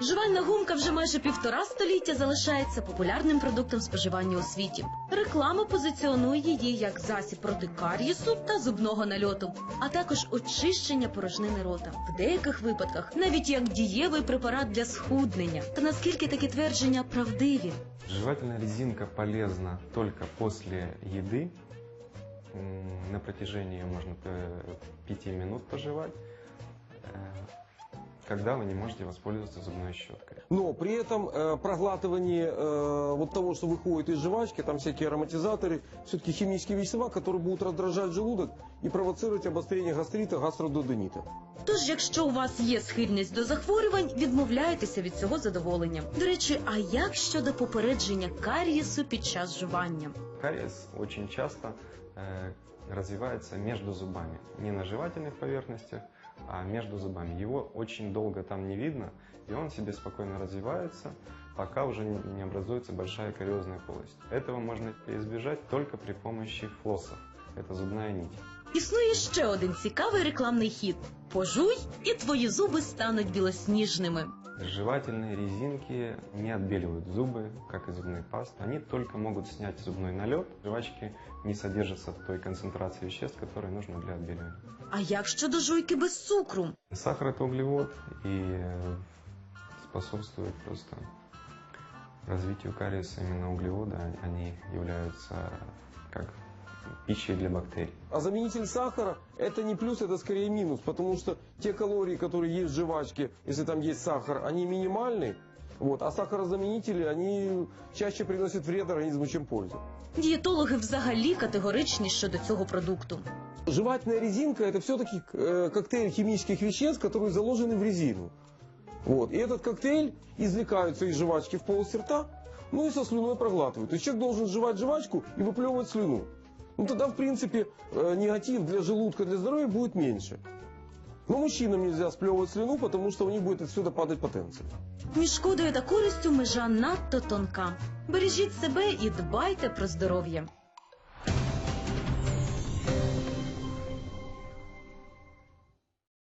Жувальна гумка вже майже півтора століття залишається популярним продуктом споживання у світі. Реклама позиціонує її як засіб проти кар'єсу та зубного нальоту, а також очищення порожнини рота. В деяких випадках навіть як дієвий препарат для схуднення. Та наскільки такі твердження правдиві? Жевательная резинка полезна только после еды. На протяжении можно 5 минут пожевать, э, когда вы не можете воспользоваться зубной щеткой. Но при этом э, проглатывание э, вот того, что выходит из жвачки, там всякие ароматизаторы, все-таки химические вещества, которые будут раздражать желудок и провоцировать обострение гастрита, гастрододенита. Тож, якщо у вас є схильність до захворювань, відмовляйтеся від цього задоволення. До речі, а як щодо попередження карієсу під час жування? Кариес очень часто э, развивается между зубами. Не на жевательных поверхностях, а между зубами. Его очень долго там не видно, и он себе спокойно развивается, пока уже не не образуется большая кариозная полость. Этого можно избежать только при помощи флоссов. Это зубная нить. Існує ще один цікавий рекламний хід: пожуй, і твої зуби стануть білосніжними. Жевательные резинки не отбеливают зубы, как и зубные пасты. Они только могут снять зубной налет. Жвачки не содержатся той концентрации веществ, которые нужны для отбеливания. А як щодо жуйки без цукру? Сахар это углевод и способствует просто развитию кариеса именно углевода. Они являются как пищей для бактерий. А заменитель сахара это не плюс, это скорее минус, потому что те калории, которые есть в жвачке, если там есть сахар, они минимальны, вот, а сахарозаменители, они чаще приносят вред организму, чем пользу. Дієтологи взагалі категоричні щодо цього продукту. Жевательная резинка это все-таки э, коктейль химических веществ, которые заложены в резину. Вот. И этот коктейль извлекаются из жвачки в полость рта, ну и со слюной проглатывают. То есть человек должен жевать жвачку и выплевывать слюну. Ну тогда, в принципе, э, негатив для желудка, для здоровья будет меньше. Но мужчинам нельзя сплевывать слюну, потому что у них будет отсюда падать потенция. Між шкодою та користю межа надто тонка. Бережіть себе і дбайте про здоров'я.